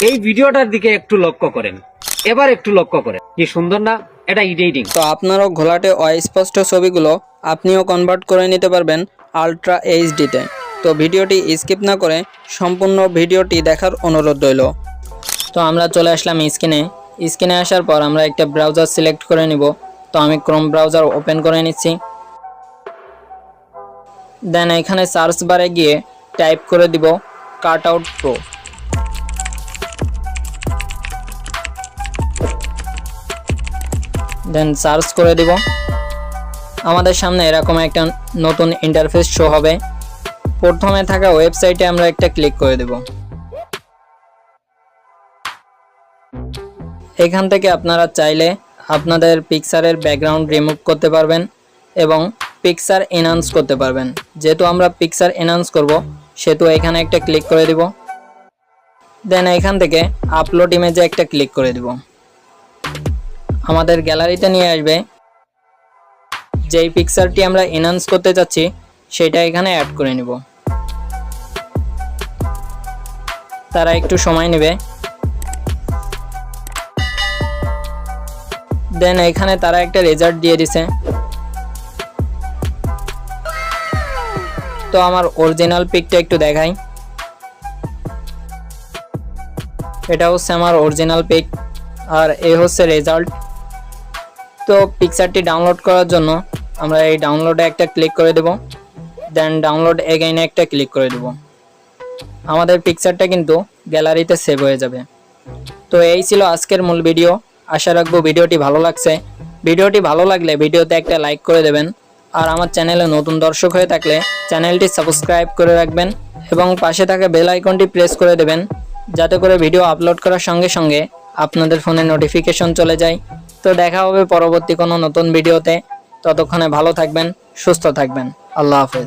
এই ভিডিওটার দিকে একটু লক্ষ্য করেন। এবার একটু লক্ষ্য করেন। কি সুন্দর না? এটা ইডিটিং তো আপনারও ঘোলাটে অস্পষ্ট ছবিগুলো আপনিও কনভার্ট করে নিতে পারবেন আলট্রা এইচডিতে তো। ভিডিওটি স্কিপ না করে সম্পূর্ণ ভিডিওটি দেখার অনুরোধ রইল। তো আমরা চলে আসলাম স্ক্রিনে স্ক্রিনে আসার পর আমরা একটা ব্রাউজার সিলেক্ট করে নিব। তো আমি ক্রোম ব্রাউজার ওপেন করে নিচ্ছি। দেন এখানে সার্চ বারে গিয়ে টাইপ করে দিব কাট আউট প্রো দেন সার্চ করে দিব। আমাদের সামনে এরকম একটা নতুন ইন্টারফেস শো হবে। প্রথমে থাকা ওয়েবসাইটে আমরা একটা ক্লিক করে দেব। এখান থেকে আপনারা চাইলে আপনাদের পিকচারের ব্যাকগ্রাউন্ড রিমুভ করতে পারবেন এবং পিকচার এনহান্স করতে পারবেন। যেহেতু আমরা পিকচার এনহান্স করব, সেহেতু এখানে একটা ক্লিক করে দিব। দেন এখান থেকে আপলোড ইমেজে একটা ক্লিক করে দিব। আমাদের গ্যালারিতে নিয়ে আসবে। যেই পিকচারটি আমরা এনহান্স করতে যাচ্ছি সেটা এখানে অ্যাড করে নিব। তারা একটু সময় নেবে। দেন এখানে তারা একটা রেজাল্ট দিয়ে দিছে। তো আমার অরিজিনাল পিকটা একটু দেখাই। এটা হচ্ছে আমার অরিজিনাল পিক আর এ হচ্ছে রেজাল্ট তো পিকচারটি ডাউনলোড করার জন্য আমরা এই ডাউনলোডে একটা ক্লিক করে দেব। দেন ডাউনলোড এগেইনে একটা ক্লিক করে দেব। আমাদের পিকচারটা কিন্তু গ্যালারিতে সেভ হয়ে যাবে। তো এই ছিল আজকের মূল ভিডিও আশা রাখব ভিডিওটি ভালো লাগছে। ভিডিওটি ভালো লাগলে ভিডিওতে একটা লাইক করে দেবেন। আর আমার চ্যানেলে নতুন দর্শক হয়ে থাকলে চ্যানেলটি সাবস্ক্রাইব করে রাখবেন এবং পাশে থাকা বেল আইকনটি প্রেস করে দেবেন। যাতে করে ভিডিও আপলোড করার সঙ্গে সঙ্গে আপনাদের ফোনে নোটিফিকেশন চলে যায়। তো দেখা হবে পরবর্তী কোনো নতুন ভিডিওতে। ততক্ষণে ভালো থাকবেন সুস্থ থাকবেন। আল্লাহ হাফেজ।